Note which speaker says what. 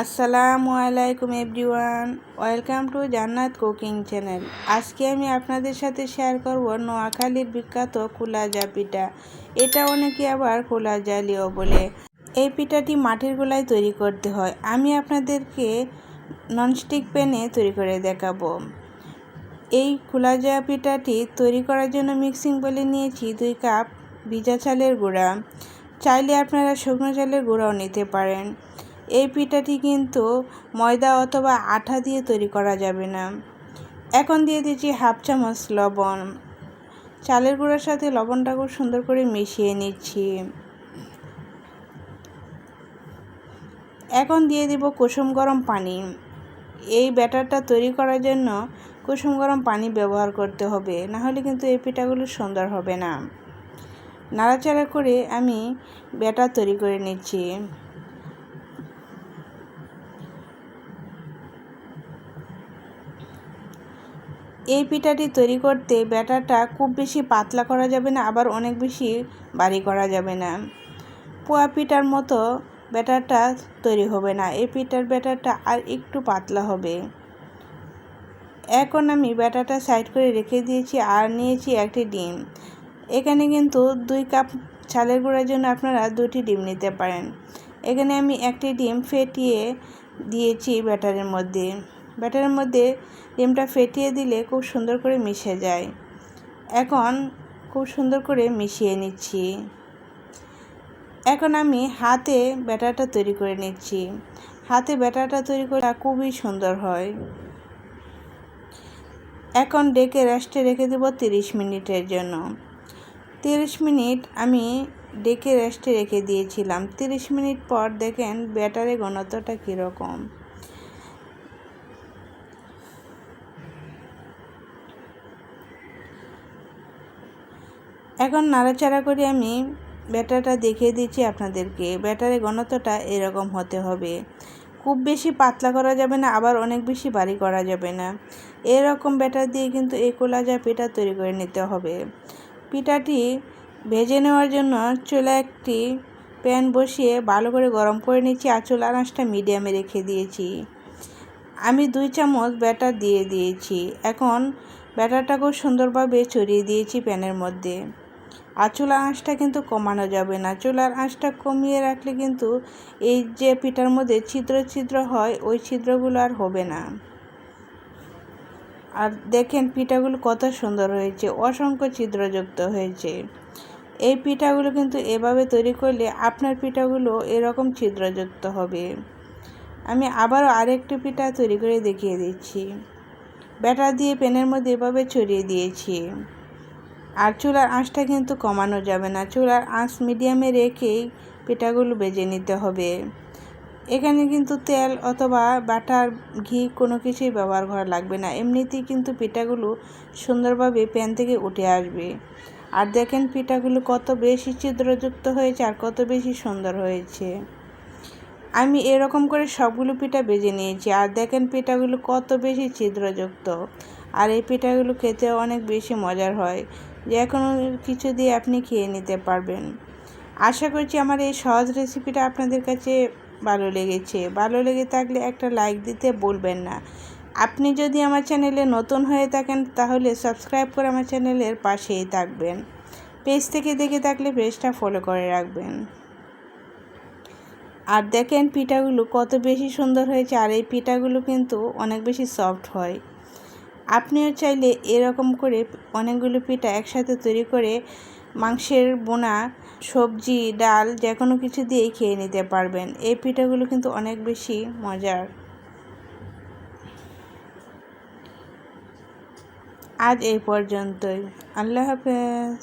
Speaker 1: আসসালামু আলাইকুম everyone, welcome to Jannat cooking channel. আজকে আমি আপনাদের সাথে শেয়ার করব নোয়াখালীর বিখ্যাত কুলাজা পিঠা। এটা অনেকে আবার কুলাজা লিও বলে। এই পিঠাটি মাটির গোলায় তৈরি করতে হয়। আমি আপনাদেরকে ননস্টিক প্যানে তৈরি করে দেখাবো। এই কুলাজা পিঠাটি তৈরি করার জন্য মিক্সিং বলে নিয়েছি দুই কাপ ভিজা চালের গুঁড়া। চাইলে আপনারা শুকনো চালের গুঁড়াও নিতে পারেন। এই পিঠাটি কিন্তু ময়দা অথবা আঠা দিয়ে তৈরি করা যাবে না। এখন দিয়ে দিচ্ছি হাফ চামচ লবণ। চালের গুঁড়োর সাথে লবণটা খুব সুন্দর করে মিশিয়ে নিচ্ছি। এখন দিয়ে দিব কুসুম গরম পানি। এই ব্যাটারটা তৈরি করার জন্য কুসুম গরম পানি ব্যবহার করতে হবে, না হলে কিন্তু এই পিঠাগুলো সুন্দর হবে না। নাড়াচাড়া করে আমি ব্যাটার তৈরি করে নিচ্ছি। এই পিঠাটি তৈরি করতে ব্যাটারটা খুব বেশি পাতলা করা যাবে না, আবার অনেক বেশি বাড়ি করা যাবে না। পোয়া পিঠার মতো ব্যাটারটা তৈরি হবে না, এই পিঠার ব্যাটারটা আর একটু পাতলা হবে। এখন আমি ব্যাটারটা সাইড করে রেখে দিয়েছি আর নিয়েছি একটি ডিম। এখানে কিন্তু দুই কাপ চালের গুঁড়ার জন্য আপনারা দুটি ডিম নিতে পারেন। এখানে আমি একটি ডিম ফেটিয়ে দিয়েছি ব্যাটারের মধ্যে। ব্যাটারের মধ্যে ডিমটা ফেটিয়ে দিলে খুব সুন্দর করে মিশে যায়। এখন খুব সুন্দর করে মিশিয়ে নিচ্ছি। এখন আমি হাতে ব্যাটারটা তৈরি করে নিচ্ছি। হাতে ব্যাটারটা তৈরি করে খুবই সুন্দর হয়। এখন ডেকে রেস্টে রেখে দেবো তিরিশ মিনিটের জন্য। তিরিশ মিনিট আমি ডেকে রেস্টে রেখে দিয়েছিলাম। তিরিশ মিনিট পর দেখেন ব্যাটারের ঘনত্বটা কীরকম। এখন নাড়াচাড়া করে আমি ব্যাটারটা দেখিয়ে দিচ্ছি আপনাদেরকে। ব্যাটারের ঘনত্বটা এরকম হতে হবে। খুব বেশি পাতলা করা যাবে না, আবার অনেক বেশি বাড়ি করা যাবে না। এরকম ব্যাটার দিয়ে কিন্তু এই কোলাজা পিঠা তৈরি করে নিতে হবে। পিঠাটি ভেজে নেওয়ার জন্য চুলা একটি প্যান বসিয়ে ভালো করে গরম করে নিচ্ছি আর চুলার আঁচটা মিডিয়ামে রেখে দিয়েছি। আমি দুই চামচ ব্যাটার দিয়ে দিয়েছি। এখন ব্যাটারটা খুব সুন্দরভাবে ছড়িয়ে দিয়েছি প্যানের মধ্যে। আর চুলার আঁচটা কিন্তু কমানো যাবে না। চুলার আঁচটা কমিয়ে রাখলে কিন্তু এই যে পিঠার মধ্যে ছিদ্র ছিদ্র হয়, ওই ছিদ্রগুলো আর হবে না। আর দেখেন পিঠাগুলো কত সুন্দর হয়েছে, অসংখ্য ছিদ্রযুক্ত হয়েছে। এই পিঠাগুলো কিন্তু এভাবে তৈরি করলে আপনার পিঠাগুলো এরকম ছিদ্রযুক্ত হবে। আমি আবারও আরেকটি পিঠা তৈরি করে দেখিয়ে দিচ্ছি। ব্যাটার দিয়ে প্যানের মধ্যে এভাবে ছড়িয়ে দিয়েছি। আর চুলার আঁচটা কিন্তু কমানো যাবে না। চুলার আঁচ মিডিয়ামে রেখেই পিঠাগুলো বেজে নিতে হবে। এখানে কিন্তু তেল অথবা বাটার, ঘি কোনো কিছুই ব্যবহার করা লাগবে না। এমনিতেই কিন্তু পিঠাগুলো সুন্দরভাবে প্যান থেকে উঠে আসবে। আর দেখেন পিঠাগুলো কত বেশি ছিদ্রযুক্ত হয়েছে আর কত বেশি সুন্দর হয়েছে। আমি এরকম করে সবগুলো পিঠা বেজে নিয়েছি। আর দেখেন পিঠাগুলো কত বেশি ছিদ্রযুক্ত। আর এই পিঠাগুলো খেতে অনেক বেশি মজার হয়। যে কোনো কিছু দিয়ে আপনি খেয়ে নিতে পারবেন। আশা করছি আমার এই সহজ রেসিপিটা আপনাদের কাছে ভালো লেগেছে। ভালো লেগে থাকলে একটা লাইক দিতে বলবেন না। আপনি যদি আমার চ্যানেলে নতুন হয়ে থাকেন, তাহলে সাবস্ক্রাইব করে আমার চ্যানেলের পাশেই থাকবেন। পেজ থেকে দেখে থাকলে পেজটা ফলো করে রাখবেন। আর দেখেন পিঠাগুলো কত বেশি সুন্দর হয়েছে। আর এই পিঠাগুলো কিন্তু অনেক বেশি সফট হয়। আপনিও চাইলে এরকম করে অনেকগুলো পিঠা একসাথে তৈরি করে মাংসের বোনা, সবজি, ডাল যে কোনো কিছু দিয়ে খেয়ে নিতে পারবেন। এই পিঠাগুলো কিন্তু অনেক বেশি মজার। আজ এই পর্যন্তই। আল্লাহ হাফেজ।